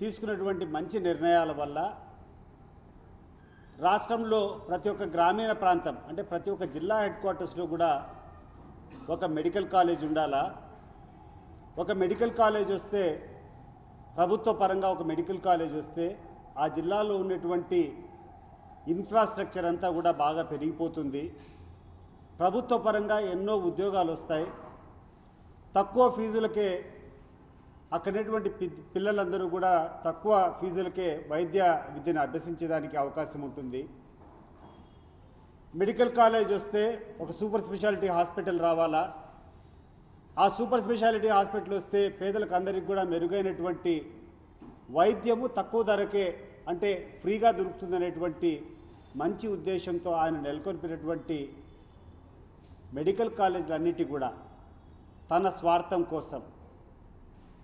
తీసుకున్నటువంటి మంచి నిర్ణయాల వల్ల రాష్ట్రంలో ప్రతి ఒక్క గ్రామీణ ప్రాంతం అంటే ప్రతి ఒక్క జిల్లా హెడ్ క్వార్టర్స్లో కూడా ఒక మెడికల్ కాలేజ్ ఉండాలా? ఒక మెడికల్ కాలేజ్ వస్తే ప్రభుత్వ పరంగా ఒక మెడికల్ కాలేజ్ వస్తే ఆ జిల్లాలో ఉన్నటువంటి ఇన్ఫ్రాస్ట్రక్చర్ అంతా కూడా బాగా పెరిగిపోతుంది. ప్రభుత్వ పరంగా ఎన్నో ఉద్యోగాలు వస్తాయి. తక్కువ ఫీజులకే అక్కడటువంటి పిల్లలందరూ కూడా తక్కువ ఫీజులకే వైద్య విద్యను అభ్యసించడానికి అవకాశం ఉంటుంది. మెడికల్ కాలేజ్ వస్తే ఒక సూపర్ స్పెషాలిటీ హాస్పిటల్ రావాలా? ఆ సూపర్ స్పెషాలిటీ హాస్పిటల్ వస్తే పేదలకు అందరికీ కూడా మెరుగైనటువంటి వైద్యము తక్కువ ధరకే అంటే ఫ్రీగా దొరుకుతుందనేటువంటి మంచి ఉద్దేశంతో ఆయన నెలకొల్పినటువంటి మెడికల్ కాలేజీలన్నిటి కూడా తన స్వార్థం కోసం.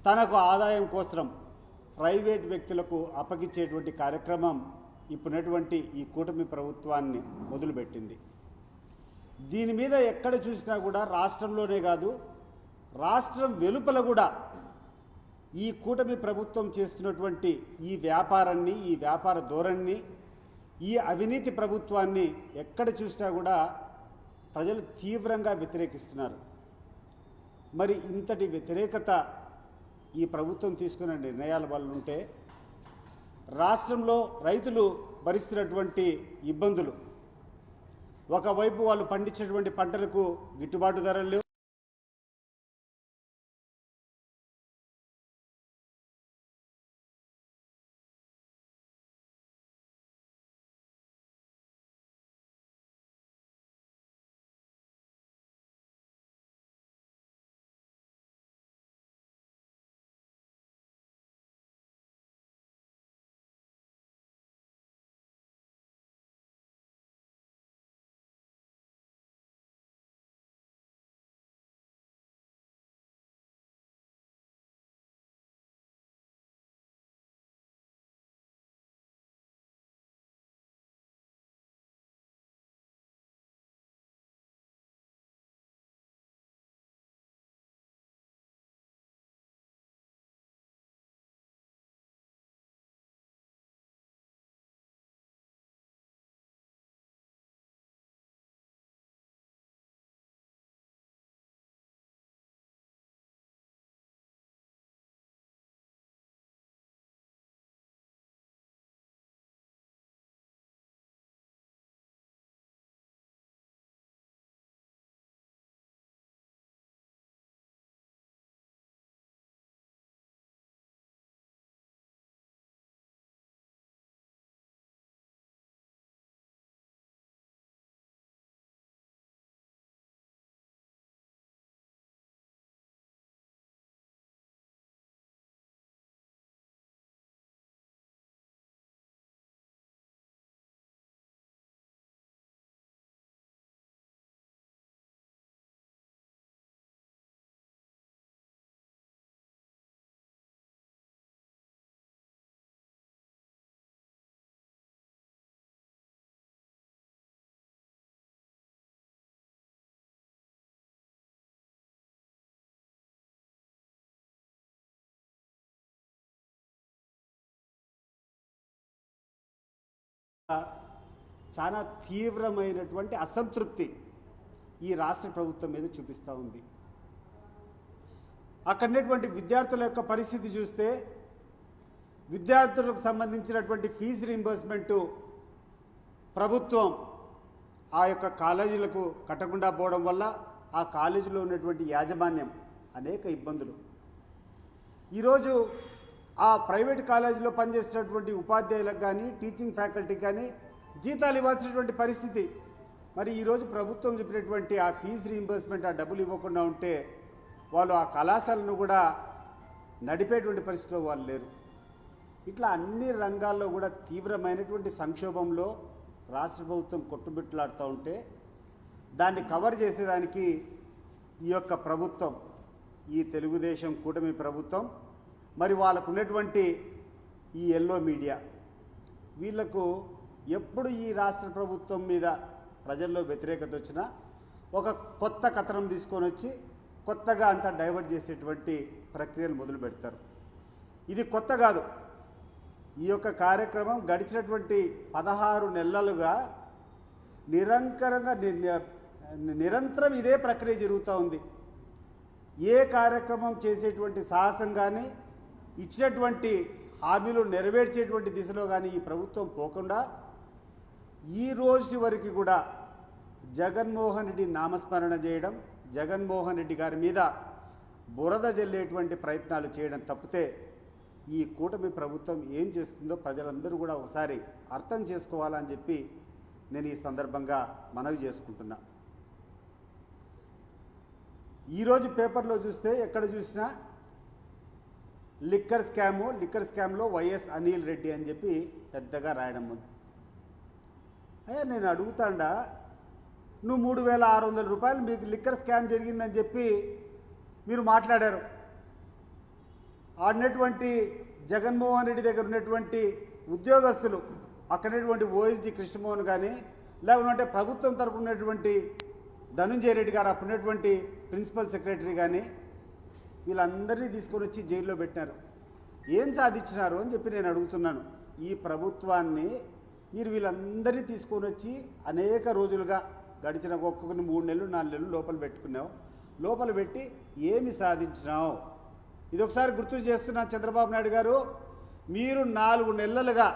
తనకు ఆదాయం కోసం ప్రైవేట్ వ్యక్తులకు అప్పగించేటువంటి కార్యక్రమం ఇప్పుడున్నటువంటి ఈ కూటమి ప్రభుత్వాన్ని మొదలుపెట్టింది. దీని మీద ఎక్కడ చూసినా కూడా రాష్ట్రంలోనే కాదు రాష్ట్రం వెలుపల కూడా ఈ కూటమి ప్రభుత్వం చేస్తున్నటువంటి ఈ వ్యాపారాన్ని ఈ వ్యాపార ధోరణిని ఈ అవినీతి ప్రభుత్వాన్ని ఎక్కడ చూసినా కూడా ప్రజలు తీవ్రంగా వ్యతిరేకిస్తున్నారు. మరి ఇంతటి వ్యతిరేకత ఈ ప్రభుత్వం తీసుకున్న నిర్ణయాల వల్ల ఉంటే రాష్ట్రంలో రైతులు భరిస్తున్నటువంటి ఇబ్బందులు. ఒకవైపు వాళ్ళు పండించినటువంటి పంటలకు గిట్టుబాటు ధరలు చాలా తీవ్రమైనటువంటి అసంతృప్తి ఈ రాష్ట్ర ప్రభుత్వం మీద చూపిస్తూ ఉంది. అక్కడున్నటువంటి విద్యార్థుల యొక్క పరిస్థితి చూస్తే విద్యార్థులకు సంబంధించినటువంటి ఫీజు రీంబర్స్మెంటు ప్రభుత్వం ఆ యొక్క కాలేజీలకు కట్టకుండా పోవడం వల్ల ఆ కాలేజీలో ఉన్నటువంటి యాజమాన్యం అనేక ఇబ్బందులు. ఈరోజు ఆ ప్రైవేట్ కాలేజీలో పనిచేస్తున్నటువంటి ఉపాధ్యాయులకు కానీ టీచింగ్ ఫ్యాకల్టీకి కానీ జీతాలు ఇవ్వాల్సినటువంటి పరిస్థితి. మరి ఈరోజు ప్రభుత్వం చెప్పినటువంటి ఆ ఫీజు రీయింబర్స్మెంట్ ఆ డబ్బులు ఇవ్వకుండా ఉంటే వాళ్ళు ఆ కళాశాలను కూడా నడిపేటువంటి పరిస్థితిలో వాళ్ళు లేరు. ఇట్లా అన్ని రంగాల్లో కూడా తీవ్రమైనటువంటి సంక్షోభంలో రాష్ట్ర ప్రభుత్వం కొట్టుబిట్లాడుతూ ఉంటే దాన్ని కవర్ చేసేదానికి ఈ యొక్క ప్రభుత్వం ఈ తెలుగుదేశం కూటమి ప్రభుత్వం మరి వాళ్ళకు ఉన్నటువంటి ఈ ఎల్లో మీడియా వీళ్ళకు ఎప్పుడు ఈ రాష్ట్ర ప్రభుత్వం మీద ప్రజల్లో వ్యతిరేకత వచ్చినా ఒక కొత్త కథనం తీసుకొని వచ్చి కొత్తగా అంతా డైవర్ట్ చేసేటువంటి ప్రక్రియను మొదలు పెడతారు. ఇది కొత్త కాదు. ఈ యొక్క కార్యక్రమం గడిచినటువంటి పదహారు నెలలుగా నిరంతరంగా ని- నిరంతరం ఇదే ప్రక్రియ జరుగుతూ ఉంది. ఏ కార్యక్రమం చేసేటువంటి సాహసం కానీ ఇచ్చినటువంటి హామీలు నెరవేర్చేటువంటి దిశలో కానీ ఈ ప్రభుత్వం పోకుండా ఈ రోజు వరకు కూడా జగన్మోహన్ రెడ్డి నామస్మరణ చేయడం జగన్మోహన్ రెడ్డి గారి మీద బురద జల్లేటువంటి ప్రయత్నాలు చేయడం తప్పితే ఈ కూటమి ప్రభుత్వం ఏం చేస్తుందో ప్రజలందరూ కూడా ఒకసారి అర్థం చేసుకోవాలని చెప్పి నేను ఈ సందర్భంగా మనవి చేసుకుంటున్నా. ఈరోజు పేపర్లో చూస్తే ఎక్కడ చూసినా లిక్కర్ స్కాము లిక్కర్ స్కామ్లో వైఎస్ అనిల్ రెడ్డి అని చెప్పి పెద్దగా రాయడం ఉంది. అయ్యా నేను అడుగుతాండా నువ్వు మూడు వేల ఆరు వందల రూపాయలు మీకు లిక్కర్ స్కామ్ జరిగిందని చెప్పి మీరు మాట్లాడారు. ఆడినటువంటి జగన్మోహన్ రెడ్డి దగ్గర ఉన్నటువంటి ఉద్యోగస్తులు అక్కడ ఓఎస్డి కృష్ణమోహన్ కానీ లేకుంటే ప్రభుత్వం తరపు ఉన్నటువంటి ధనుంజయ రెడ్డి గారు అప్పుడు ఉన్నటువంటి ప్రిన్సిపల్ సెక్రటరీ కానీ వీళ్ళందరినీ తీసుకొని వచ్చి జైల్లో పెట్టినారు ఏం సాధించినారు అని చెప్పి నేను అడుగుతున్నాను. ఈ ప్రభుత్వాన్ని మీరు వీళ్ళందరినీ తీసుకొని వచ్చి అనేక రోజులుగా గడిచిన ఒక్కొక్కరిని మూడు నెలలు నాలుగు నెలలు లోపల పెట్టుకున్నావు. లోపల పెట్టి ఏమి సాధించినావు? ఇది ఒకసారి గుర్తు చేస్తున్నా చంద్రబాబు నాయుడు గారు మీరు నాలుగు నెలలుగా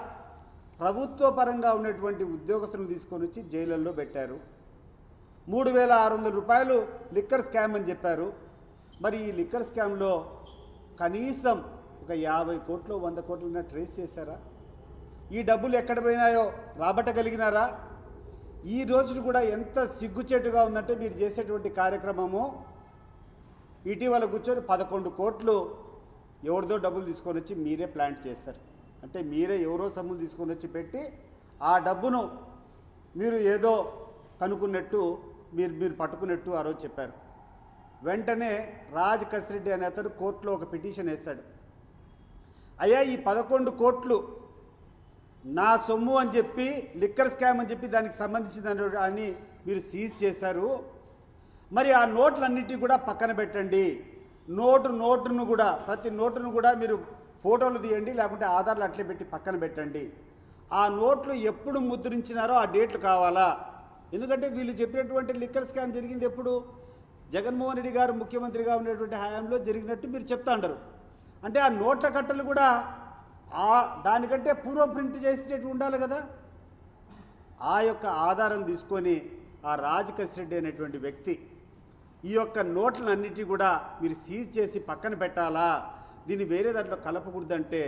ప్రభుత్వ పరంగా ఉన్నటువంటి ఉద్యోగస్తులను తీసుకొని వచ్చి జైళ్ళల్లో పెట్టారు. మూడు వేల ఆరు వందల రూపాయలు లిక్కర్ స్కామ్ అని చెప్పారు. మరి ఈ లిక్కర్ స్కామ్లో కనీసం ఒక యాభై కోట్లు వంద కోట్లన్నా ట్రేస్ చేశారా? ఈ డబ్బులు ఎక్కడ పోయినాయో రాబట్టగలిగినారా? ఈ రోజు కూడా ఎంత సిగ్గుచేటుగా ఉందంటే మీరు చేసేటువంటి కార్యక్రమము ఇటీవల కూర్చొని పదకొండు కోట్లు ఎవరిదో డబ్బులు తీసుకొని వచ్చి మీరే ప్లాంట్ చేశారు. అంటే మీరే ఎవరో సొమ్ములు తీసుకొని వచ్చి పెట్టి ఆ డబ్బును మీరు ఏదో కనుక్కున్నట్టు మీరు మీరు పట్టుకున్నట్టు ఆ రోజు చెప్పారు. వెంటనే రాజ్ కసిరెడ్డి అనే అతను కోర్టులో ఒక పిటిషన్ వేశాడు. అయ్యా ఈ పదకొండు కోట్లు నా సొమ్ము అని చెప్పి లిక్కర్ స్కామ్ అని చెప్పి దానికి సంబంధించిన అని మీరు సీజ్ చేశారు. మరి ఆ నోట్లన్నిటినీ కూడా పక్కన పెట్టండి. నోటు నోటును కూడా ప్రతి నోటును కూడా మీరు ఫోటోలు తీయండి లేకుంటే ఆధార్లు అట్లే పెట్టి పక్కన పెట్టండి. ఆ నోట్లు ఎప్పుడు ముద్రించినారో ఆ డేట్లు కావాలా? ఎందుకంటే వీళ్ళు చెప్పినటువంటి లిక్కర్ స్కామ్ జరిగింది ఎప్పుడు? జగన్మోహన్ రెడ్డి గారు ముఖ్యమంత్రిగా ఉన్నటువంటి హయాంలో జరిగినట్టు మీరు చెప్తా ఉంటారు అంటే ఆ నోట్ల కట్టలు కూడా ఆ దానికంటే పూర్వం ప్రింట్ చేసేటట్టు ఉండాలి కదా. ఆ యొక్క ఆధారం తీసుకొని ఆ రాజ్ రెడ్డి అనేటువంటి వ్యక్తి ఈ యొక్క నోట్లన్నిటి కూడా మీరు సీజ్ చేసి పక్కన పెట్టాలా? దీన్ని వేరే దాంట్లో కలపకూడదంటే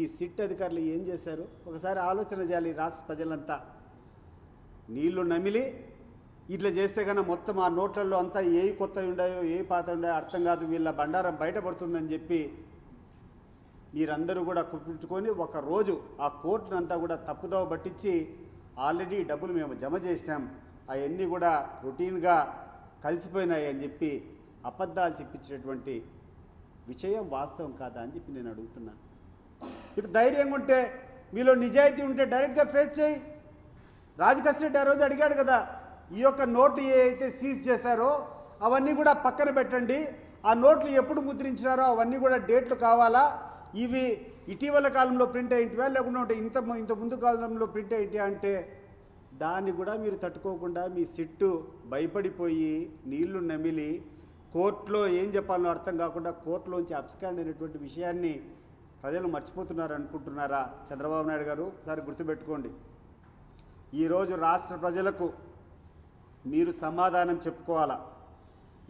ఈ సిట్ అధికారులు ఏం చేశారు? ఒకసారి ఆలోచన చేయాలి రాష్ట్ర ప్రజలంతా. నీళ్ళు నమిలి ఇట్లా చేస్తే కన్నా మొత్తం ఆ నోట్లలో అంతా ఏ కొత్తవి ఉన్నాయో ఏ పాత ఉన్నాయో అర్థం కాదు. వీళ్ళ బండారం బయటపడుతుందని చెప్పి మీరందరూ కూడా కుప్పించుకొని ఒక రోజు ఆ కోర్టునంతా కూడా తప్పుదోవ పట్టించి ఆల్రెడీ డబ్బులు మేము జమ చేసినాం. అవన్నీ కూడా రొటీన్గా కలిసిపోయినాయి అని చెప్పి అబద్ధాలు చెప్పించినటువంటి విషయం వాస్తవం కాదా అని చెప్పి నేను అడుగుతున్నాను మీకు ధైర్యంగా ఉంటే మీలో నిజాయితీ ఉంటే డైరెక్ట్గా ఫేస్ చేయి. రాజకస్ రెడ్డి ఆ రోజు అడిగాడు కదా ఈ యొక్క నోటు ఏ అయితే సీజ్ చేశారో అవన్నీ కూడా పక్కన పెట్టండి. ఆ నోట్లు ఎప్పుడు ముద్రించినారో అవన్నీ కూడా డేట్లు కావాలా? ఇవి ఇటీవల కాలంలో ప్రింట్ అయ్యింటివా? లేకుండా ఇంత ము- ఇంత ముందు కాలంలో ప్రింట్ అయ్యింటి అంటే? దాన్ని కూడా మీరు తట్టుకోకుండా మీ సిట్టు భయపడిపోయి నీళ్ళు నమిలి కోర్టులో ఏం చెప్పాలో అర్థం కాకుండా కోర్టులోంచి అబ్స్కాండ్ అయినటువంటి విషయాన్ని ప్రజలు మర్చిపోతున్నారు అనుకుంటున్నారా చంద్రబాబు నాయుడు గారు ఒకసారి గుర్తుపెట్టుకోండి. ఈరోజు రాష్ట్ర ప్రజలకు మీరు సమాధానం చెప్పుకోవాలా?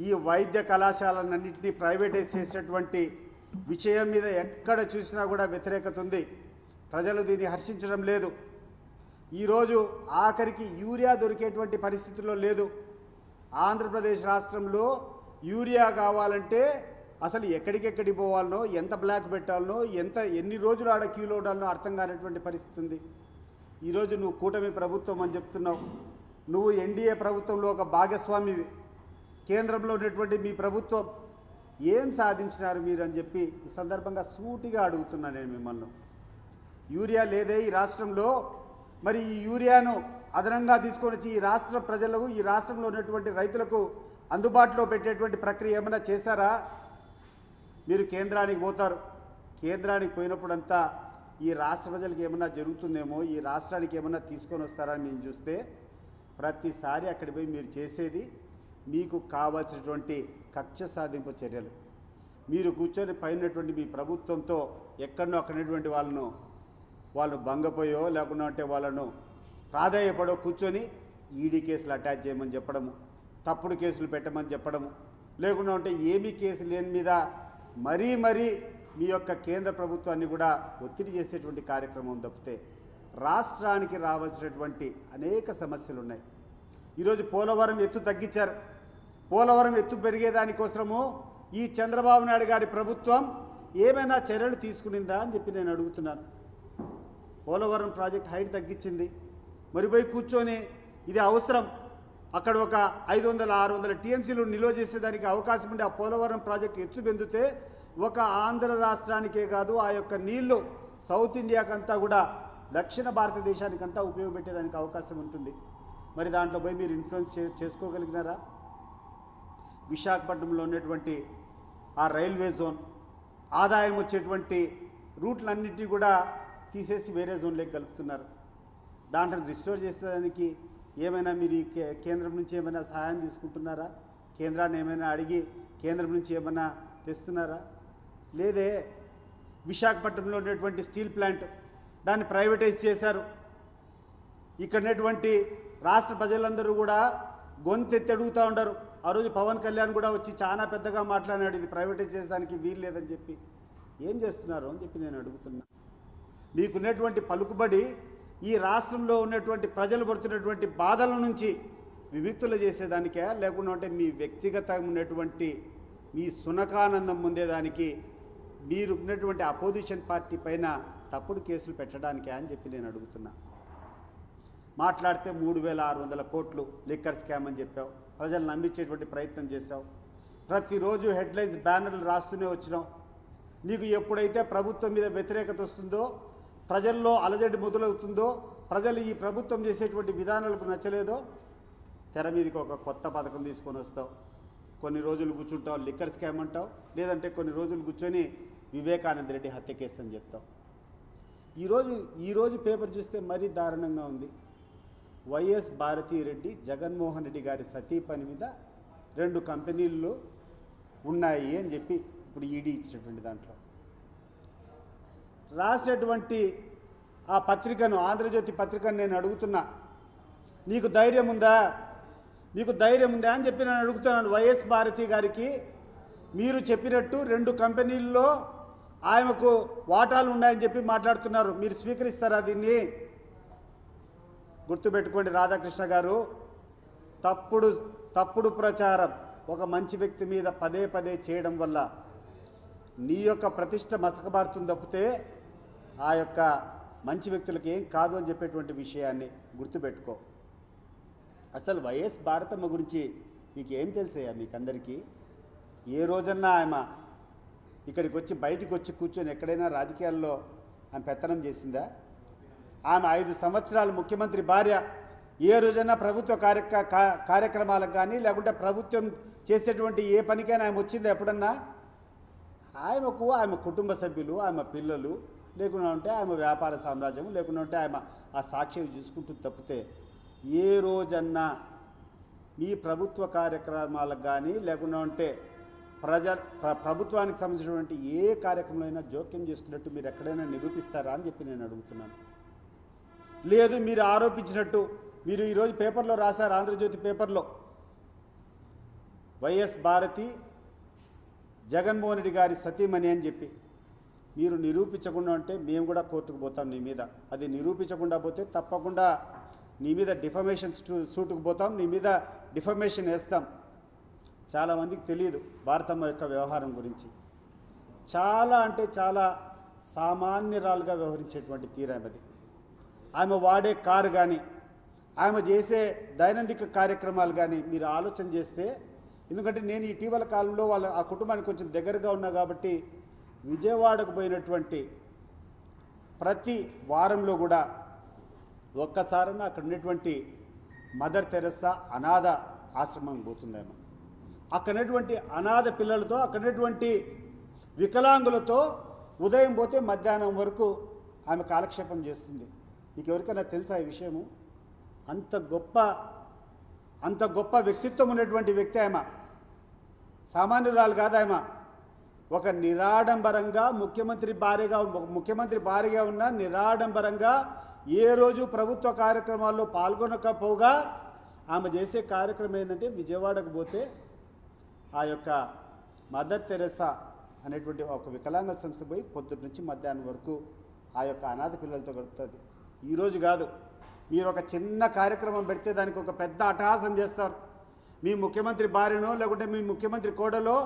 ఈ వైద్య కళాశాలన్నింటినీ ప్రైవేటైజ్ చేసినటువంటి విషయం మీద ఎక్కడ చూసినా కూడా వ్యతిరేకత ఉంది. ప్రజలు దీన్ని హర్షించడం లేదు. ఈరోజు ఆఖరికి యూరియా దొరికేటువంటి పరిస్థితుల్లో లేదు. ఆంధ్రప్రదేశ్ రాష్ట్రంలో యూరియా కావాలంటే అసలు ఎక్కడికెక్కడికి పోవాలనో ఎంత బ్లాక్ పెట్టాలనో ఎంత ఎన్ని రోజులు ఆడ క్యూలో ఉండాలనో అర్థం కానటువంటి పరిస్థితి ఉంది. ఈరోజు నువ్వు కూటమి ప్రభుత్వం అని చెప్తున్నావు. నువ్వు ఎన్డీఏ ప్రభుత్వంలో ఒక భాగస్వామివి కేంద్రంలో ఉన్నటువంటి మీ ప్రభుత్వం ఏం సాధించినారు మీరు అని చెప్పి ఈ సందర్భంగా సూటిగా అడుగుతున్నా నేను మిమ్మల్ని. యూరియా లేదే ఈ రాష్ట్రంలో. మరి ఈ యూరియాను అదనంగా తీసుకొని వచ్చి ఈ రాష్ట్ర ప్రజలకు ఈ రాష్ట్రంలో ఉన్నటువంటి రైతులకు అందుబాటులో పెట్టేటువంటి ప్రక్రియ ఏమైనా చేశారా? మీరు కేంద్రానికి పోతారు. కేంద్రానికి పోయినప్పుడంతా ఈ రాష్ట్ర ప్రజలకు ఏమైనా జరుగుతుందేమో ఈ రాష్ట్రానికి ఏమైనా తీసుకొని వస్తారా మేము చూస్తే ప్రతిసారి అక్కడికి పోయి మీరు చేసేది మీకు కావాల్సినటువంటి కక్ష సాధింపు చర్యలు. మీరు కూర్చొని పైనటువంటి మీ ప్రభుత్వంతో ఎక్కడనో అక్కడటువంటి వాళ్ళను వాళ్ళు భంగపోయో లేకుండా అంటే వాళ్ళను ప్రాధాయపడో కూర్చొని ఈడీ కేసులు అటాచ్ చేయమని చెప్పడము తప్పుడు కేసులు పెట్టమని చెప్పడము లేకుండా ఉంటే ఏమీ కేసు లేని మీద మరీ మరీ మీ యొక్క కేంద్ర ప్రభుత్వాన్ని కూడా ఒత్తిడి చేసేటువంటి కార్యక్రమం తప్పితే రాష్ట్రానికి రావాల్సినటువంటి అనేక సమస్యలు ఉన్నాయి ఈరోజు పోలవరం ఎత్తు తగ్గించారు. పోలవరం ఎత్తు పెరిగేదానికోసము ఈ చంద్రబాబు నాయుడు గారి ప్రభుత్వం ఏమైనా చర్యలు తీసుకునిందా అని చెప్పి నేను అడుగుతున్నాను. పోలవరం ప్రాజెక్ట్ హైట్ తగ్గించింది. మరిపోయి కూర్చొని ఇది అవసరం. అక్కడ ఒక ఐదు వందల ఆరు వందల టీఎంసీలు నిల్వ చేసేదానికి అవకాశం ఉండే ఆ పోలవరం ప్రాజెక్ట్ ఎత్తు పెందితే ఒక ఆంధ్ర రాష్ట్రానికే కాదు ఆ యొక్క నీళ్ళు సౌత్ ఇండియాకంతా కూడా దక్షిణ భారతదేశానికంతా ఉపయోగపెట్టేదానికి అవకాశం ఉంటుంది. మరి దాంట్లో పోయి మీరు ఇన్ఫ్లుయెన్స్ చే చేసుకోగలిగినారా? విశాఖపట్నంలో ఉన్నటువంటి ఆ రైల్వే జోన్ ఆదాయం వచ్చేటువంటి రూట్లన్నింటినీ కూడా తీసేసి వేరే జోన్లోకి కలుపుతున్నారు. దాంట్లో రిస్టోర్ చేసేదానికి ఏమైనా మీరు కే- కేంద్రం నుంచి ఏమైనా సహాయం తీసుకుంటున్నారా? కేంద్రాన్ని ఏమైనా అడిగి కేంద్రం నుంచి ఏమైనా తెస్తున్నారా? లేదే విశాఖపట్నంలో ఉన్నటువంటి స్టీల్ ప్లాంట్ దాన్ని ప్రైవేటైజ్ చేశారు. ఇక్కడనేటువంటి రాష్ట్ర ప్రజలందరూ కూడా గొంతెత్తి అడుగుతూ ఉండరు. ఆ రోజు పవన్ కళ్యాణ్ కూడా వచ్చి చాలా పెద్దగా మాట్లాడినాడు ఇది ప్రైవేటైజ్ చేసేదానికి వీలు లేదని చెప్పి. ఏం చేస్తున్నారు అని చెప్పి నేను అడుగుతున్నా. మీకున్నటువంటి పలుకుబడి ఈ రాష్ట్రంలో ఉన్నటువంటి ప్రజలు పడుతున్నటువంటి బాధల నుంచి విముక్తులు చేసేదానికే? లేకుండా అంటే మీ వ్యక్తిగతంగా ఉన్నటువంటి మీ సునకానందం పొందేదానికి మీరు ఉన్నటువంటి అపోజిషన్ పార్టీ పైన తప్పుడు కేసులు పెట్టడానికే అని చెప్పి నేను అడుగుతున్నా. మాట్లాడితే మూడు వేల ఆరు వందల కోట్లు లిక్కర్ స్కామ్ అని చెప్పావు. ప్రజలు నమ్మించేటువంటి ప్రయత్నం చేశావు. ప్రతిరోజు హెడ్లైన్స్ బ్యానర్లు రాస్తూనే వచ్చినావు. నీకు ఎప్పుడైతే ప్రభుత్వం మీద వ్యతిరేకత వస్తుందో ప్రజల్లో అలజడి మొదలవుతుందో ప్రజలు ఈ ప్రభుత్వం చేసేటువంటి విధానాలకు నచ్చలేదో తెర మీదకి ఒక కొత్త పథకం తీసుకొని వస్తావు. కొన్ని రోజులు కూర్చుంటావు లిక్కర్ స్కామ్ అంటావు. లేదంటే కొన్ని రోజులు కూర్చొని వివేకానంద రెడ్డి హత్య కేసు అని చెప్తావు. ఈరోజు ఈరోజు పేపర్ చూస్తే మరీ దారుణంగా ఉంది. వైఎస్ భారతీరెడ్డి జగన్మోహన్ రెడ్డి గారి సతీ పని మీద రెండు కంపెనీలు ఉన్నాయి అని చెప్పి ఇప్పుడు ఈడీ ఇచ్చినటువంటి దాంట్లో. రాసేటువంటి ఆ పత్రికను ఆంధ్రజ్యోతి పత్రికను నేను అడుగుతున్నా. నీకు ధైర్యం ఉందా? నీకు ధైర్యం ఉందా అని చెప్పి నేను అడుగుతున్నాను. వైఎస్ భారతి గారికి మీరు చెప్పినట్టు రెండు కంపెనీల్లో ఆయనకు వాటాలు ఉన్నాయని చెప్పి మాట్లాడుతున్నారు. మీరు స్వీకరిస్తారా దీన్ని? గుర్తుపెట్టుకోండి రాధాకృష్ణ గారు తప్పుడు తప్పుడు ప్రచారం ఒక మంచి వ్యక్తి మీద పదే పదే చేయడం వల్ల నీ యొక్క ప్రతిష్ట మసకబారుతుంది తప్పితే ఆ యొక్క మంచి వ్యక్తులకు ఏం కాదు అని చెప్పేటువంటి విషయాన్ని గుర్తుపెట్టుకో. అసలు వైఎస్ భారతమ్మ గురించి మీకు ఏం తెలుసయ్యా మీకందరికీ? ఏ రోజన్నా ఆమె ఇక్కడికి వచ్చి బయటికి వచ్చి కూర్చొని ఎక్కడైనా రాజకీయాల్లో ఆమె పెత్తనం చేసిందా? ఆమె ఐదు సంవత్సరాలు ముఖ్యమంత్రి భార్య ఏ రోజైనా ప్రభుత్వ కార్య కార్యక్రమాలకు కానీ లేకుంటే ప్రభుత్వం చేసేటువంటి ఏ పనికైనా ఆమె వచ్చిందా ఎప్పుడన్నా? ఆమెకు ఆమె కుటుంబ సభ్యులు ఆమె పిల్లలు లేకుండా ఉంటే ఆమె వ్యాపార సామ్రాజ్యం లేకుండా ఉంటే ఆమె ఆ సాక్షి చూసుకుంటూ తప్పితే ఏ రోజన్నా మీ ప్రభుత్వ కార్యక్రమాలకు కానీ లేకుండా ఉంటే ప్రజ ప్ర- ప్రభుత్వానికి సంబంధించినటువంటి ఏ కార్యక్రమంలో అయినా జోక్యం చేసుకున్నట్టు మీరు ఎక్కడైనా నిరూపిస్తారా అని చెప్పి నేను అడుగుతున్నాను. లేదు మీరు ఆరోపించినట్టు మీరు ఈరోజు పేపర్లో రాశారు ఆంధ్రజ్యోతి పేపర్లో. వైఎస్ భారతి జగన్మోహన్ రెడ్డి గారి సతీమణి అని చెప్పి. మీరు నిరూపించకుండా ఉంటే మేము కూడా కోర్టుకు పోతాం నీ మీద. అది నిరూపించకుండా పోతే తప్పకుండా నీ మీద డిఫమేషన్ సూటుకు పోతాం నీ మీద డిఫమేషన్ వేస్తాం. చాలామందికి తెలియదు భారతమ్మ యొక్క వ్యవహారం గురించి. చాలా అంటే చాలా సామాన్యురాలుగా వ్యవహరించేటువంటి తీరామది ఆమె వాడే కారు కానీ ఆమె చేసే దైనందిక కార్యక్రమాలు కానీ మీరు ఆలోచన చేస్తే ఎందుకంటే నేను ఇటీవల కాలంలో వాళ్ళ ఆ కుటుంబానికి కొంచెం దగ్గరగా ఉన్నా కాబట్టి విజయవాడకు పోయినటువంటి ప్రతి వారంలో కూడా ఒక్కసారైనా అక్కడ ఉన్నటువంటి మదర్ తెరస్సా అనాథ ఆశ్రమం పోతుందేమో. అక్కడ ఉన్నటువంటి అనాథ పిల్లలతో అక్కడటువంటి వికలాంగులతో ఉదయం పోతే మధ్యాహ్నం వరకు ఆమె కాలక్షేపం చేస్తుంది. మీకు ఎవరికైనా తెలుసా ఈ విషయము? అంత గొప్ప అంత గొప్ప వ్యక్తిత్వం ఉన్నటువంటి వ్యక్తి ఆమె. సామాన్యురాలు కాదు ఆమె. ఒక నిరాడంబరంగా ముఖ్యమంత్రి భార్యగా ముఖ్యమంత్రి భార్యగా ఉన్న నిరాడంబరంగా ఏ రోజు ప్రభుత్వ కార్యక్రమాల్లో పాల్గొనకపోగా ఆమె చేసే కార్యక్రమం ఏంటంటే విజయవాడకు పోతే ఆ యొక్క మదర్ తెరెసా అనేటువంటి ఒక వికలాంగ సంస్థ పోయి పొద్దుటి నుంచి మధ్యాహ్నం వరకు ఆ యొక్క అనాథ పిల్లలతో గడుపుతుంది. ఈరోజు కాదు. మీరు ఒక చిన్న కార్యక్రమం పెడితే దానికి ఒక పెద్ద అటహాసం చేస్తారు. మీ ముఖ్యమంత్రి భార్యనో లేకుంటే మీ ముఖ్యమంత్రి కోడలో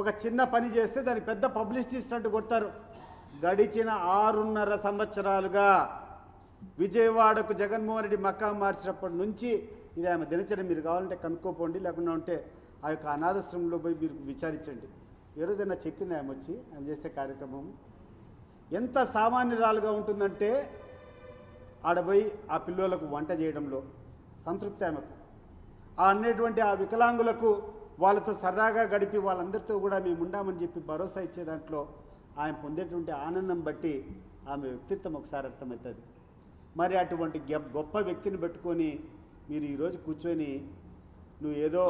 ఒక చిన్న పని చేస్తే దానికి పెద్ద పబ్లిసిటీ ఇచ్చినట్టు కొడతారు. గడిచిన ఆరున్నర సంవత్సరాలుగా విజయవాడకు జగన్మోహన్ రెడ్డి మక్కా మార్చినప్పటి నుంచి ఇది ఆమె దినచర్య. మీరు కావాలంటే కనుక్కోపోండి లేకుండా ఉంటే ఆ యొక్క అనాథాశ్రమంలో పోయి మీరు విచారించండి. ఏ రోజైనా చెప్పింది ఆమె వచ్చి ఆమె చేసే కార్యక్రమం. ఎంత సామాన్యురాలుగా ఉంటుందంటే ఆడపోయి ఆ పిల్లలకు వంట చేయడంలో సంతృప్తి ఆమెకు. ఆ అనేటువంటి ఆ వికలాంగులకు వాళ్ళతో సరదాగా గడిపి వాళ్ళందరితో కూడా మేము ఉండామని చెప్పి భరోసా ఇచ్చే దాంట్లో ఆమె పొందేటువంటి ఆనందం బట్టి ఆమె వ్యక్తిత్వం ఒకసారి అర్థమవుతుంది. మరి అటువంటి గొప్ప వ్యక్తిని పెట్టుకొని మీరు ఈరోజు కూర్చొని నువ్వు ఏదో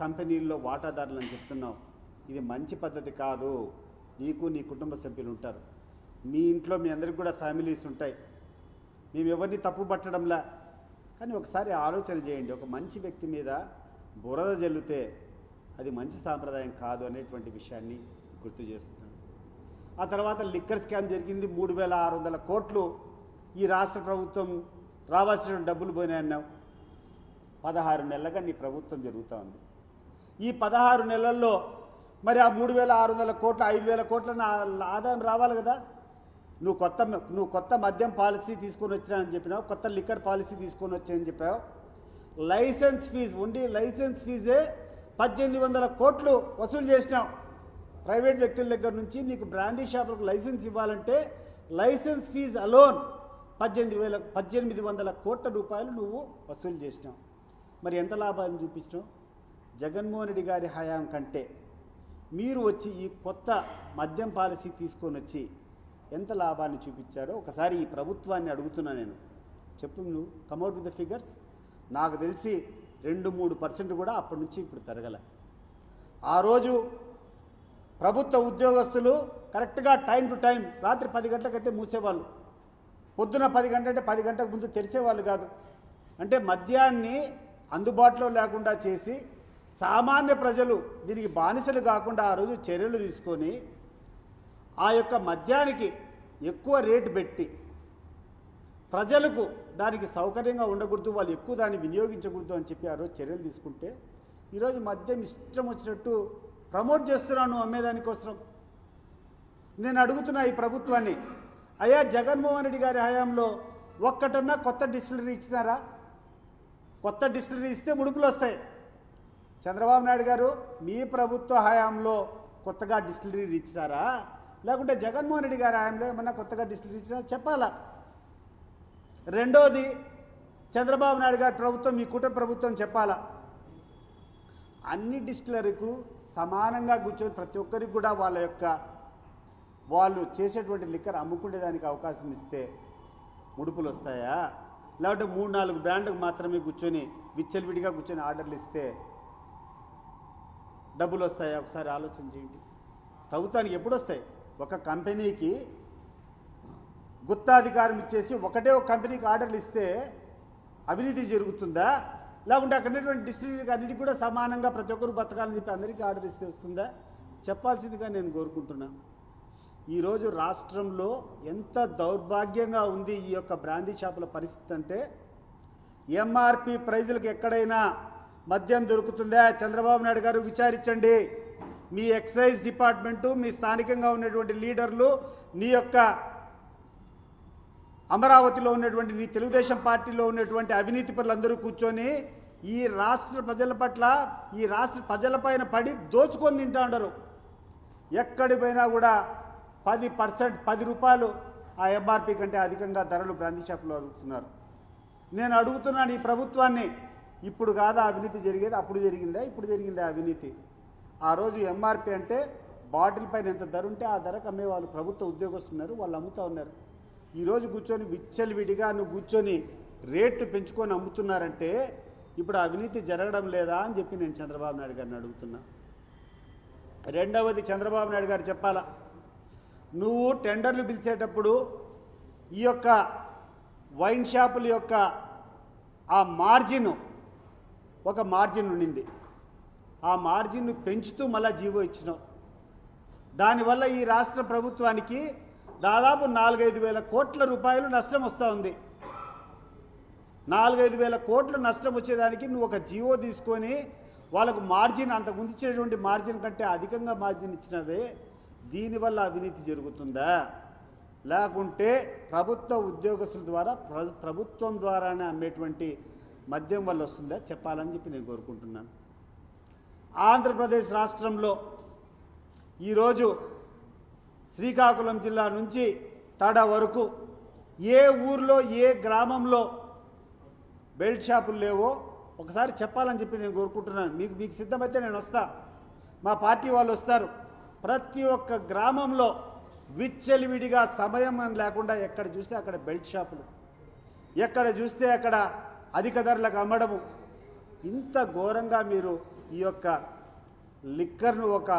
కంపెనీల్లో వాటాదారులు అని చెప్తున్నావు. ఇది మంచి పద్ధతి కాదు. నీకు నీ కుటుంబ సభ్యులు ఉంటారు. మీ ఇంట్లో మీ అందరికి కూడా ఫ్యామిలీస్ ఉంటాయి. మేము ఎవరిని తప్పు పట్టడంలా? కానీ ఒకసారి ఆలోచన చేయండి. ఒక మంచి వ్యక్తి మీద బురద జల్లితే అది మంచి సాంప్రదాయం కాదు అనేటువంటి విషయాన్ని గుర్తు చేస్తున్నాను. ఆ తర్వాత లిక్కర్ స్కామ్ జరిగింది. మూడు వేల ఆరు వందల కోట్లు ఈ రాష్ట్ర ప్రభుత్వం రావాల్సిన డబ్బులు పోయినాయన్నావు. పదహారు నెలలుగా నీ ప్రభుత్వం జరుగుతూ ఉంది. ఈ పదహారు నెలల్లో మరి ఆ మూడు వేల ఆరు వందల కోట్ల ఐదు వేల కోట్ల నా ఆదాయం రావాలి కదా? నువ్వు కొత్త నువ్వు కొత్త మద్యం పాలసీ తీసుకొని వచ్చినావని చెప్పినావు కొత్త లిక్కర్ పాలసీ తీసుకొని వచ్చాయని చెప్పావు. లైసెన్స్ ఫీజు ఉండి లైసెన్స్ ఫీజే పద్దెనిమిది వందల కోట్లు వసూలు చేసినావు. ప్రైవేట్ వ్యక్తుల దగ్గర నుంచి నీకు బ్రాండీ షాపులకు లైసెన్స్ ఇవ్వాలంటే లైసెన్స్ ఫీజు అలోన్ పద్దెనిమిది వేల పద్దెనిమిది వందల కోట్ల రూపాయలు నువ్వు వసూలు చేసినావు. మరి ఎంత లాభాన్ని చూపించినావు జగన్మోహన్ రెడ్డి గారి హయాం కంటే మీరు వచ్చి ఈ కొత్త మద్యం పాలసీ తీసుకొని వచ్చి ఎంత లాభాన్ని చూపించారో ఒకసారి ఈ ప్రభుత్వాన్ని అడుగుతున్నా నేను. చెప్పు నువ్వు కమౌట్ విత్ ద ఫిగర్స్ నాకు తెలిసి రెండు మూడు పర్సెంట్ కూడా అప్పటి నుంచి ఇప్పుడు పెరగల. ఆ రోజు ప్రభుత్వ ఉద్యోగస్తులు కరెక్ట్గా టైం టు టైం రాత్రి పది గంటలకైతే మూసేవాళ్ళు. పొద్దున పది గంట అంటే పది గంటలకు ముందు తెరిచేవాళ్ళు కాదు. అంటే మద్యాన్ని అందుబాటులో లేకుండా చేసి సామాన్య ప్రజలు దీనికి బానిసలు కాకుండా ఆ రోజు చర్యలు తీసుకొని ఆ యొక్క మద్యానికి ఎక్కువ రేటు పెట్టి ప్రజలకు దానికి సౌకర్యంగా ఉండకూడదు వాళ్ళు ఎక్కువ దాన్ని వినియోగించకూడదు అని చెప్పి ఆ రోజు చర్యలు తీసుకుంటే ఈరోజు మద్యం ఇష్టం వచ్చినట్టు ప్రమోట్ చేస్తున్నాను అమ్మేదానికోసం నేను అడుగుతున్నా ఈ ప్రభుత్వాన్ని అయ్యా జగన్మోహన్ రెడ్డి గారి హయాంలో ఒక్కటన్నా కొత్త డిస్టిలరీ ఇచ్చినారా? కొత్త డిస్టిలరీ ఇస్తే ముడుపులు వస్తాయి. చంద్రబాబు నాయుడు గారు మీ ప్రభుత్వ హయాంలో కొత్తగా డిస్టిలరీలు ఇచ్చినారా? లేకుంటే జగన్మోహన్ రెడ్డి గారి హయాంలో ఏమన్నా కొత్తగా డిస్టిలరీ ఇచ్చినారా? చెప్పాలా? రెండోది చంద్రబాబు నాయుడు గారి ప్రభుత్వం మీ కుటుంబ ప్రభుత్వం చెప్పాలా? అన్ని డిస్టిలరీకు సమానంగా కూర్చొని ప్రతి ఒక్కరికి కూడా వాళ్ళ యొక్క వాళ్ళు చేసేటువంటి లిక్కర్ అమ్ముకునేదానికి అవకాశం ఇస్తే ముడుపులు వస్తాయా? లేకపోతే మూడు నాలుగు బ్రాండ్లకు మాత్రమే కూర్చొని విచ్చలవిడిగా కూర్చొని ఆర్డర్లు ఇస్తే డబ్బులు వస్తాయా? ఒకసారి ఆలోచన చేయండి. ప్రభుత్వానికి ఎప్పుడు వస్తాయి? ఒక కంపెనీకి గుత్తాధికారం ఇచ్చేసి ఒకటే ఒక కంపెనీకి ఆర్డర్లు ఇస్తే అవినీతి జరుగుతుందా? లేకుంటే అక్కడ ఉన్నటువంటి డిస్ట్రిక్ట్ అన్నిటికీ కూడా సమానంగా ప్రతి ఒక్కరు బతకాలని చెప్పి అందరికీ ఆర్డర్ ఇస్తే వస్తుందా? చెప్పాల్సిందిగా నేను కోరుకుంటున్నాను ఈరోజు రాష్ట్రంలో ఎంత దౌర్భాగ్యంగా ఉంది ఈ యొక్క బ్రాందీ షాపుల పరిస్థితి అంటే ఎంఆర్పి ప్రైజులకు ఎక్కడైనా మద్యం దొరుకుతుందా? చంద్రబాబు నాయుడు గారు విచారించండి. మీ ఎక్సైజ్ డిపార్ట్మెంటు మీ స్థానికంగా ఉన్నటువంటి లీడర్లు నీ యొక్క అమరావతిలో ఉన్నటువంటి నీ తెలుగుదేశం పార్టీలో ఉన్నటువంటి అవినీతి పనులందరూ కూర్చొని ఈ రాష్ట్ర ప్రజల పట్ల ఈ రాష్ట్ర ప్రజలపైన పడి దోచుకొని తింటా ఉండరు. ఎక్కడి పోయినా కూడా పది పర్సెంట్ పది రూపాయలు ఆ ఎంఆర్పి కంటే అధికంగా ధరలు బ్రాందీ షాపులో అడుగుతున్నారు. నేను అడుగుతున్నాను ఈ ప్రభుత్వాన్ని. ఇప్పుడు కాదా అవినీతి జరిగేది అప్పుడు జరిగిందా ఇప్పుడు జరిగిందా అవినీతి? ఆ రోజు ఎంఆర్పి అంటే బాటిల్ పైన ఎంత ధర ఉంటే ఆ ధరకు అమ్మే వాళ్ళు ప్రభుత్వ ఉద్యోగస్తున్నారు వాళ్ళు అమ్ముతూ ఉన్నారు. ఈరోజు కూర్చొని విచ్చలవిడిగా నువ్వు కూర్చొని రేట్లు పెంచుకొని అమ్ముతున్నారంటే ఇప్పుడు అవినీతి జరగడం లేదా అని చెప్పి నేను చంద్రబాబు నాయుడు గారిని అడుగుతున్నా. రెండవది చంద్రబాబు నాయుడు గారు చెప్పాలా నువ్వు టెండర్లు పిలిచేటప్పుడు ఈ యొక్క వైన్ షాపుల యొక్క ఆ మార్జిన్ ఒక మార్జిన్ ఉండింది. ఆ మార్జిన్ను పెంచుతూ మళ్ళా జీవో ఇచ్చినాం. దానివల్ల ఈ రాష్ట్ర ప్రభుత్వానికి దాదాపు నాలుగైదు వేల కోట్ల రూపాయలు నష్టం వస్తూ ఉంది. నాలుగైదు వేల కోట్లు నష్టం వచ్చేదానికి నువ్వు ఒక జీవో తీసుకొని వాళ్ళకు మార్జిన్ అంతకుముందు ఇచ్చినటువంటి మార్జిన్ కంటే అధికంగా మార్జిన్ ఇచ్చినవే దీనివల్ల అవినీతి జరుగుతుందా? లేకుంటే ప్రభుత్వ ఉద్యోగస్తుల ద్వారా ప్ర- ప్రభుత్వం ద్వారానే అమ్మేటువంటి మద్యం వల్ల వస్తుందా? చెప్పాలని చెప్పి నేను కోరుకుంటున్నాను. ఆంధ్రప్రదేశ్ రాష్ట్రంలో ఈరోజు శ్రీకాకుళం జిల్లా నుంచి తడ వరకు ఏ ఊర్లో ఏ గ్రామంలో బెల్ట్ షాపులు లేవో ఒకసారి చెప్పాలని చెప్పి నేను కోరుకుంటున్నాను. మీకు మీకు సిద్ధమైతే నేను వస్తా. మా పార్టీ వాళ్ళు వస్తారు. ప్రతి ఒక్క గ్రామంలో విచ్చలివిడిగా సమయం అని లేకుండా ఎక్కడ చూస్తే అక్కడ బెల్ట్ షాపులు. ఎక్కడ చూస్తే అక్కడ అధిక ధరలకు అమ్మడము. ఇంత ఘోరంగా మీరు ఈ యొక్క లిక్కర్ను ఒక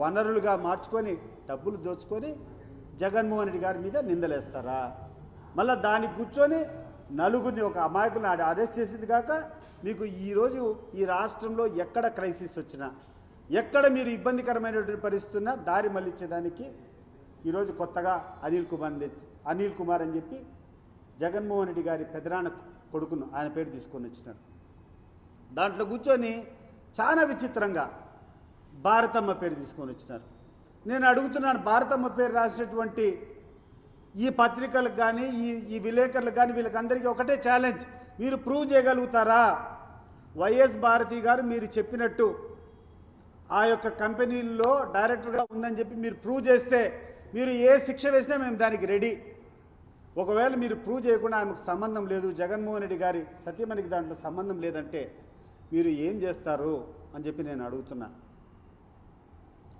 వనరులుగా మార్చుకొని డబ్బులు దోచుకొని జగన్మోహన్ రెడ్డి గారి మీద నిందలేస్తారా? మళ్ళీ దానికి కూర్చొని నలుగురిని ఒక అమాయకులను ఆడ అరెస్ట్ చేసింది కాక మీకు ఈరోజు ఈ రాష్ట్రంలో ఎక్కడ క్రైసిస్ వచ్చినా ఎక్కడ మీరు ఇబ్బందికరమైనటువంటి పరిస్థితున్నా దారి మళ్ళించేదానికి ఈరోజు కొత్తగా అనిల్ కుమార్ అనిల్ కుమార్ అని చెప్పి జగన్మోహన్ రెడ్డి గారి పెదనాన్న కొడుకును ఆయన పేరు తీసుకొని వచ్చినారు దాంట్లో కూర్చొని చాలా విచిత్రంగా భారతమ్మ పేరు తీసుకొని వచ్చినారు. నేను అడుగుతున్నాను భారతమ్మ పేరు రాసినటువంటి ఈ పత్రికలకు కానీ ఈ ఈ విలేకరులకు కానీ వీళ్ళకందరికీ ఒకటే ఛాలెంజ్ మీరు ప్రూవ్ చేయగలుగుతారా? వైఎస్ భారతి గారు మీరు చెప్పినట్టు ఆ యొక్క కంపెనీల్లో డైరెక్టర్గా ఉందని చెప్పి మీరు ప్రూవ్ చేస్తే మీరు ఏ శిక్ష వేసినా మేము దానికి రెడీ ఒకవేళ మీరు ప్రూవ్ చేయకుండా ఆమెకు సంబంధం లేదు జగన్మోహన్ రెడ్డి గారి సతీమణికి దాంట్లో సంబంధం లేదంటే మీరు ఏం చేస్తారు అని చెప్పి నేను అడుగుతున్నా.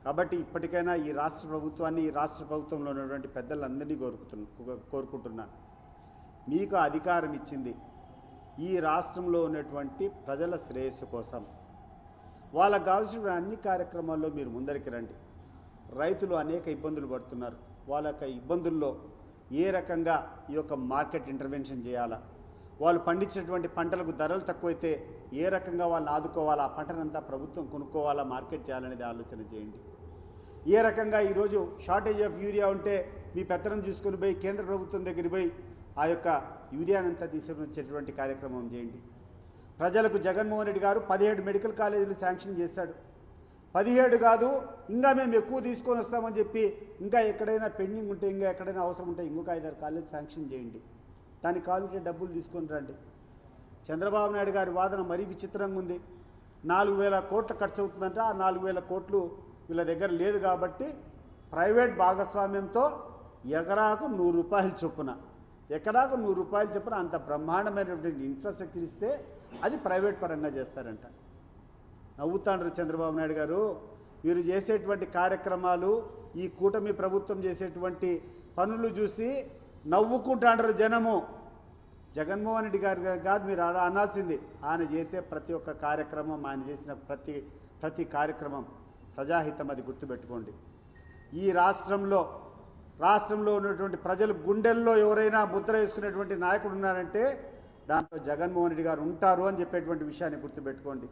కాబట్టి ఇప్పటికైనా ఈ రాష్ట్ర ప్రభుత్వాన్ని ఈ రాష్ట్ర ప్రభుత్వంలో ఉన్నటువంటి పెద్దలందరినీ కోరుకుతున్నా కోరుకుంటున్నాను. మీకు అధికారం ఇచ్చింది ఈ రాష్ట్రంలో ఉన్నటువంటి ప్రజల శ్రేయస్సు కోసం. వాళ్ళకు కావాల్సిన అన్ని కార్యక్రమాల్లో మీరు ముందరికి రండి. రైతులు అనేక ఇబ్బందులు పడుతున్నారు. వాళ్ళ యొక్క ఇబ్బందుల్లో ఏ రకంగా ఈ యొక్క మార్కెట్ ఇంటర్వెన్షన్ చేయాలా? వాళ్ళు పండించినటువంటి పంటలకు ధరలు తక్కువైతే ఏ రకంగా వాళ్ళని ఆదుకోవాలా? ఆ పంటనంతా ప్రభుత్వం కొనుక్కోవాలా? మార్కెట్ చేయాలనేది ఆలోచన చేయండి. ఏ రకంగా ఈరోజు షార్టేజ్ ఆఫ్ యూరియా ఉంటే మీ పెత్తనం చూసుకొని పోయి కేంద్ర ప్రభుత్వం దగ్గర పోయి ఆ యొక్క యూరియానంతా తీసుకొచ్చేటువంటి కార్యక్రమం చేయండి. ప్రజలకు జగన్మోహన్ రెడ్డి గారు పదిహేడు మెడికల్ కాలేజీలు శాంక్షన్ చేశాడు. పదిహేడు కాదు ఇంకా మేము ఎక్కువ తీసుకొని వస్తామని చెప్పి ఇంకా ఎక్కడైనా పెండింగ్ ఉంటే ఇంకా ఎక్కడైనా అవసరం ఉంటే ఇంకొక ఐదారు కాలేజ్ శాంక్షన్ చేయండి. దానికి కావాలంటే డబ్బులు తీసుకొని రండి. చంద్రబాబు నాయుడు గారి వాదన మరీ విచిత్రంగా ఉంది. నాలుగు వేల కోట్ల ఖర్చు అవుతుందంటే ఆ నాలుగు వేల కోట్లు వీళ్ళ దగ్గర లేదు కాబట్టి ప్రైవేట్ భాగస్వామ్యంతో ఎకరాకు నూరు రూపాయలు చొప్పున ఎకరాకు నూరు రూపాయలు చొప్పున అంత బ్రహ్మాండమైనటువంటి ఇన్ఫ్రాస్ట్రక్చర్ ఇస్తే అది ప్రైవేట్ పరంగా చేస్తారంట. నవ్వుతాండ్రు చంద్రబాబు నాయుడు గారు. మీరు చేసేటువంటి కార్యక్రమాలు ఈ కూటమి ప్రభుత్వం చేసేటువంటి పనులు చూసి నవ్వుకుంటాండ్రు జనము. జగన్మోహన్ రెడ్డి గారు కాదు మీరు అనాల్సింది. ఆయన చేసే ప్రతి ఒక్క కార్యక్రమం ఆయన చేసిన ప్రతి ప్రతి కార్యక్రమం ప్రజాహితం అది గుర్తుపెట్టుకోండి. ఈ రాష్ట్రంలో రాష్ట్రంలో ఉన్నటువంటి ప్రజలు గుండెల్లో ఎవరైనా ముద్ర వేసుకునేటువంటి నాయకుడు ఉన్నారంటే దాంట్లో జగన్మోహన్ రెడ్డి గారు ఉంటారు అని చెప్పేటువంటి విషయాన్ని గుర్తుపెట్టుకోండి.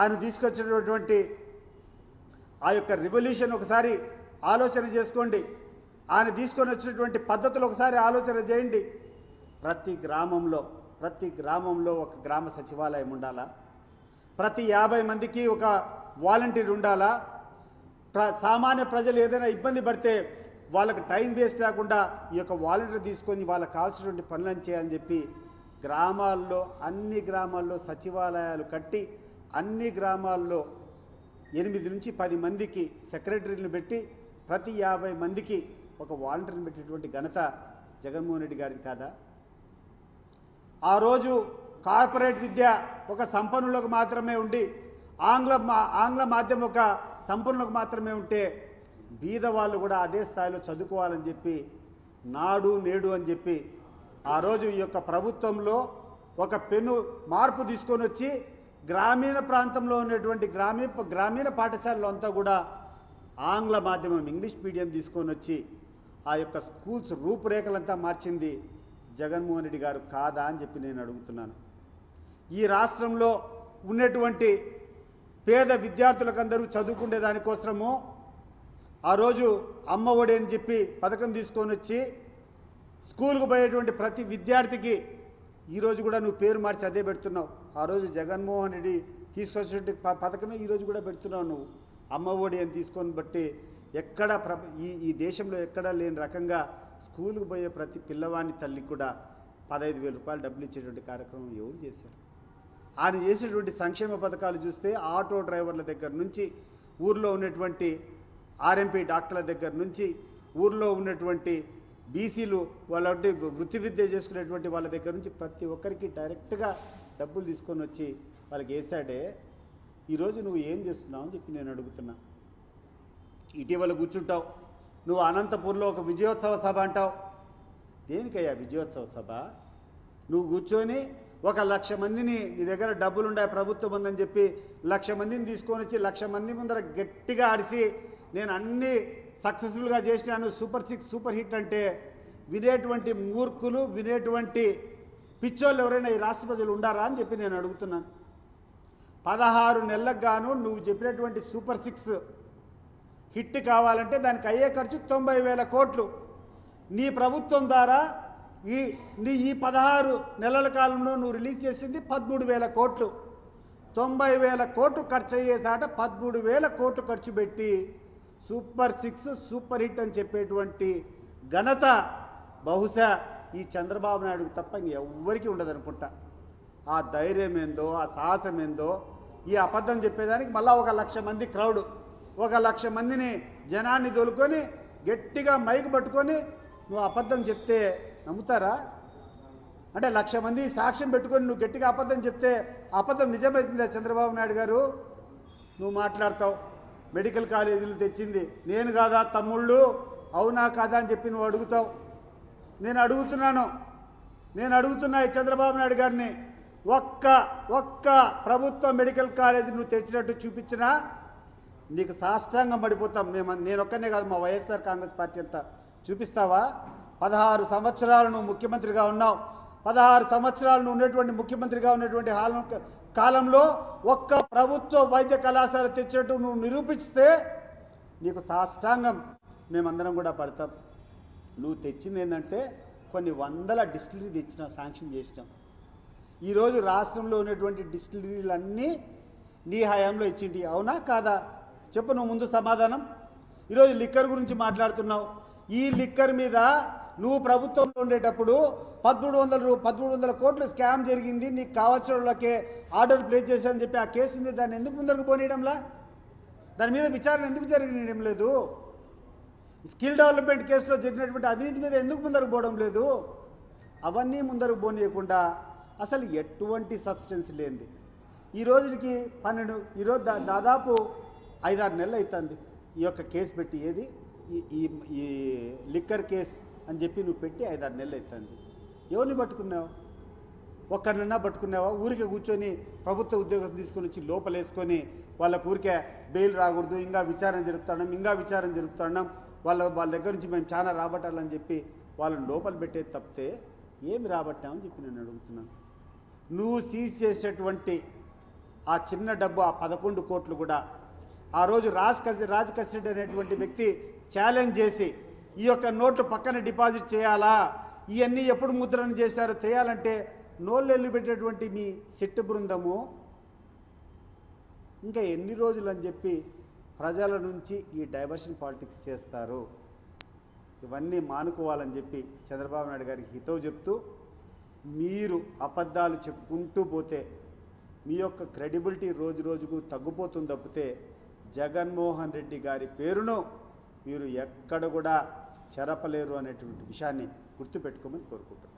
ఆయన తీసుకొచ్చినటువంటి ఆ యొక్క రివల్యూషన్ ఒకసారి ఆలోచన చేసుకోండి. ఆయన తీసుకొని వచ్చినటువంటి పద్ధతులు ఒకసారి ఆలోచన చేయండి. ప్రతి గ్రామంలో ప్రతి గ్రామంలో ఒక గ్రామ సచివాలయం ఉండాలా? ప్రతి యాభై మందికి ఒక వాలంటీర్ ఉండాలా? ప్ర సామాన్య ప్రజలు ఏదైనా ఇబ్బంది పడితే వాళ్ళకి టైం వేస్ట్ లేకుండా ఈ యొక్క వాలంటీర్ తీసుకొని వాళ్ళకి కావాల్సినటువంటి పనులను చేయాలని చెప్పి గ్రామాల్లో అన్ని గ్రామాల్లో సచివాలయాలు కట్టి అన్ని గ్రామాల్లో ఎనిమిది నుంచి పది మందికి సెక్రటరీని పెట్టి ప్రతి యాభై మందికి ఒక వాలంటీర్ని పెట్టేటువంటి ఘనత జగన్మోహన్ రెడ్డి గారిది కాదా? ఆ రోజు కార్పొరేట్ విద్య ఒక సంపన్నులకు మాత్రమే ఉండి ఆంగ్ల మా ఆంగ్ల మాధ్యమం ఒక సంపన్నులకు మాత్రమే ఉంటే బీద వాళ్ళు కూడా అదే స్థాయిలో చదువుకోవాలని చెప్పి నాడు నేడు అని చెప్పి ఆ రోజు ఈ యొక్క ప్రభుత్వంలో ఒక పెను మార్పు తీసుకొని వచ్చి గ్రామీణ ప్రాంతంలో ఉన్నటువంటి గ్రామీణ గ్రామీణ పాఠశాలలో అంతా కూడా ఆంగ్ల మాధ్యమం ఇంగ్లీష్ మీడియం తీసుకొని వచ్చి ఆ యొక్క స్కూల్స్ రూపురేఖలంతా మార్చింది జగన్మోహన్ రెడ్డి గారు కాదా అని చెప్పి నేను అడుగుతున్నాను. ఈ రాష్ట్రంలో ఉన్నటువంటి పేద విద్యార్థులకందరూ చదువుకునే దానికోసము ఆ రోజు అమ్మ ఒడి అని చెప్పి పథకం తీసుకొని వచ్చి స్కూల్కు పోయేటువంటి ప్రతి విద్యార్థికి ఈరోజు కూడా నువ్వు పేరు మార్చి అదే పెడుతున్నావు. ఆ రోజు జగన్మోహన్ రెడ్డి తీసుకొచ్చినటువంటి ప- పథకమే ఈరోజు కూడా పెడుతున్నావు నువ్వు. అమ్మ ఒడి అని తీసుకొని బట్టి ఎక్కడ ప్ర ఈ ఈ దేశంలో ఎక్కడా లేని రకంగా స్కూల్కి పోయే ప్రతి పిల్లవాని తల్లికి కూడా పదహైదు వేల రూపాయలు డబ్బులు ఇచ్చేటువంటి కార్యక్రమం ఎవరు చేశారు? ఆయన చేసేటువంటి సంక్షేమ పథకాలు చూస్తే ఆటో డ్రైవర్ల దగ్గర నుంచి ఊర్లో ఉన్నటువంటి ఆర్ఎంపీ డాక్టర్ల దగ్గర నుంచి ఊర్లో ఉన్నటువంటి బీసీలు వాళ్ళ వృత్తి విద్య చేసుకునేటువంటి వాళ్ళ దగ్గర నుంచి ప్రతి ఒక్కరికి డైరెక్ట్గా డబ్బులు తీసుకొని వచ్చి వాళ్ళకి వేసాడే ఈరోజు నువ్వు ఏం చేస్తున్నావు అని చెప్పి నేను అడుగుతున్నా. ఇటీవల కూర్చుంటావు. నువ్వు అనంతపూర్లో ఒక విజయోత్సవ సభ అంటావు. దేనికయ్యా విజయోత్సవ సభ? నువ్వు కూర్చొని ఒక లక్ష మందిని నీ దగ్గర డబ్బులు ఉండే ప్రభుత్వం ఉందని చెప్పి లక్ష మందిని తీసుకొని వచ్చి లక్ష మంది ముందర గట్టిగా ఆడిసి నేను అన్ని సక్సెస్ఫుల్గా చేసినాను సూపర్ సిక్స్ సూపర్ హిట్ అంటే వినేటువంటి మూర్ఖులు వినేటువంటి పిచ్చోళ్ళు ఎవరైనా ఈ రాష్ట్ర ప్రజలు ఉండారా అని చెప్పి నేను అడుగుతున్నాను. పదహారు నెలలకు గాను నువ్వు చెప్పినటువంటి సూపర్ సిక్స్ హిట్ కావాలంటే దానికి అయ్యే ఖర్చు తొంభై వేల కోట్లు. నీ ప్రభుత్వం ద్వారా ఈ నీ ఈ పదహారు నెలల కాలంలో నువ్వు రిలీజ్ చేసింది పదమూడు వేల కోట్లు. తొంభై వేల కోట్లు ఖర్చు అయ్యేసాట పదమూడు వేల కోట్లు ఖర్చు పెట్టి సూపర్ సిక్స్ సూపర్ హిట్ అని చెప్పేటువంటి ఘనత బహుశా ఈ చంద్రబాబు నాయుడుకు తప్ప ఇంకెవ్వరికీ ఉండదనుకుంటా. ఆ ధైర్యం ఏందో ఆ సాహసం ఏందో ఈ అబద్ధం చెప్పేదానికి మళ్ళా ఒక లక్ష మంది క్రౌడ్ ఒక లక్ష మందిని జనాన్ని తోలుకొని గట్టిగా మైక్ పట్టుకొని నువ్వు అబద్ధం చెప్తే నమ్ముతారా? అంటే లక్ష మంది సాక్ష్యం పెట్టుకొని నువ్వు గట్టిగా అబద్ధం చెప్తే అబద్ధం నిజమైతుందా చంద్రబాబు నాయుడు గారు? నువ్వు మాట్లాడతావు. మెడికల్ కాలేజీలు తెచ్చింది. నేను కాదా తమ్ముళ్ళు? అవునా కాదా అని చెప్పి నువ్వు అడుగుతావు. నేను అడుగుతున్నాను. నేను అడుగుతున్నా ఈ చంద్రబాబు నాయుడు గారిని. ఒక్క ఒక్క ప్రభుత్వ మెడికల్ కాలేజీ నువ్వు తెచ్చినట్టు చూపించినా నీకు సాష్టాంగం పడిపోతాం. మేము నేను ఒక్కనే కాదు మా వైఎస్ఆర్ కాంగ్రెస్ పార్టీ అంతా చూపిస్తావా? పదహారు సంవత్సరాలు నువ్వు ముఖ్యమంత్రిగా ఉన్నావు. పదహారు సంవత్సరాలు నువ్వు ఉన్నటువంటి ముఖ్యమంత్రిగా ఉన్నటువంటి కాలంలో ఒక్క ప్రభుత్వ వైద్య కళాశాల తెచ్చినట్టు నువ్వు నిరూపిస్తే నీకు సాష్టాంగం మేమందరం కూడా పడతాం. నువ్వు తెచ్చింది ఏంటంటే కొన్ని వందల డిస్టిలరీ తెచ్చినావు శాంక్షన్ చేసినాం. ఈరోజు రాష్ట్రంలో ఉన్నటువంటి డిస్టిలరీలన్నీ నీ హయాంలో ఇచ్చింటి. అవునా కాదా? చెప్పు నువ్వు ముందు సమాధానం. ఈరోజు లిక్కర్ గురించి మాట్లాడుతున్నావు. ఈ లిక్కర్ మీద నువ్వు ప్రభుత్వంలో ఉండేటప్పుడు పదమూడు వందల రూ పదమూడు వందల కోట్లు స్కామ్ జరిగింది. నీకు కావాల్సిన వాళ్ళకే ఆర్డర్ ప్లేస్ చేశానని చెప్పి ఆ కేసు ఉంది. దాన్ని ఎందుకు ముందరకు పోనీయడంలా? దాని మీద విచారణ ఎందుకు జరిగినేయడం లేదు? స్కిల్ డెవలప్మెంట్ కేసులో జరిగినటువంటి అవినీతి మీద ఎందుకు ముందరకు పోవడం లేదు? అవన్నీ ముందరకు పోనీయకుండా అసలు ఎటువంటి సబ్స్టెన్స్ లేనిది. ఈ రోజుకి పన్నెండు ఈరోజు దా దాదాపు ఐదారు నెలలు అవుతుంది ఈ యొక్క కేసు పెట్టి ఏది? ఈ ఈ ఈ లిక్కర్ కేస్ అని చెప్పి నువ్వు పెట్టి ఐదారు నెలలు అవుతుంది ఎవరిని పట్టుకున్నావు? ఒక్కరినన్నా పట్టుకున్నావా? ఊరికే కూర్చొని ప్రభుత్వ ఉద్యోగం తీసుకొని వచ్చి లోపలేసుకొని వాళ్ళకు ఊరికే బెయిల్ రాకూడదు ఇంకా విచారణ జరుపుతున్నాం ఇంకా విచారణ జరుపుతున్నాం వాళ్ళ వాళ్ళ దగ్గర నుంచి మేము చాలా రాబట్టాలని చెప్పి వాళ్ళని లోపల పెట్టేది తప్పితే ఏమి రాబట్టామని చెప్పి నేను అడుగుతున్నాను. నువ్వు సీజ్ చేసేటువంటి ఆ చిన్న డబ్బు ఆ పదకొండు కోట్లు కూడా ఆ రోజు రాజ్ కసి రాజ్ కసిడ్ అనేటువంటి వ్యక్తి ఛాలెంజ్ చేసి ఈ యొక్క నోట్లు పక్కన డిపాజిట్ చేయాలా? ఇవన్నీ ఎప్పుడు ముద్రణ చేశారో చేయాలంటే నోళ్ళు పెట్టేటువంటి మీ సిట్టు బృందము ఇంకా ఎన్ని రోజులు అని చెప్పి ప్రజల నుంచి ఈ డైవర్షన్ పాలిటిక్స్ చేస్తారు. ఇవన్నీ మానుకోవాలని చెప్పి చంద్రబాబు నాయుడు గారికి హితవు చెప్తూ మీరు అబద్ధాలు చెప్పుకుంటూ పోతే మీ యొక్క క్రెడిబిలిటీ రోజు రోజుకు తగ్గిపోతుంది తప్పితే జగన్మోహన్ రెడ్డి గారి పేరును మీరు ఎక్కడ కూడా చెరపలేరు అనేటువంటి విషయాన్ని గుర్తుపెట్టుకోమని కోరుకుంటున్నాను.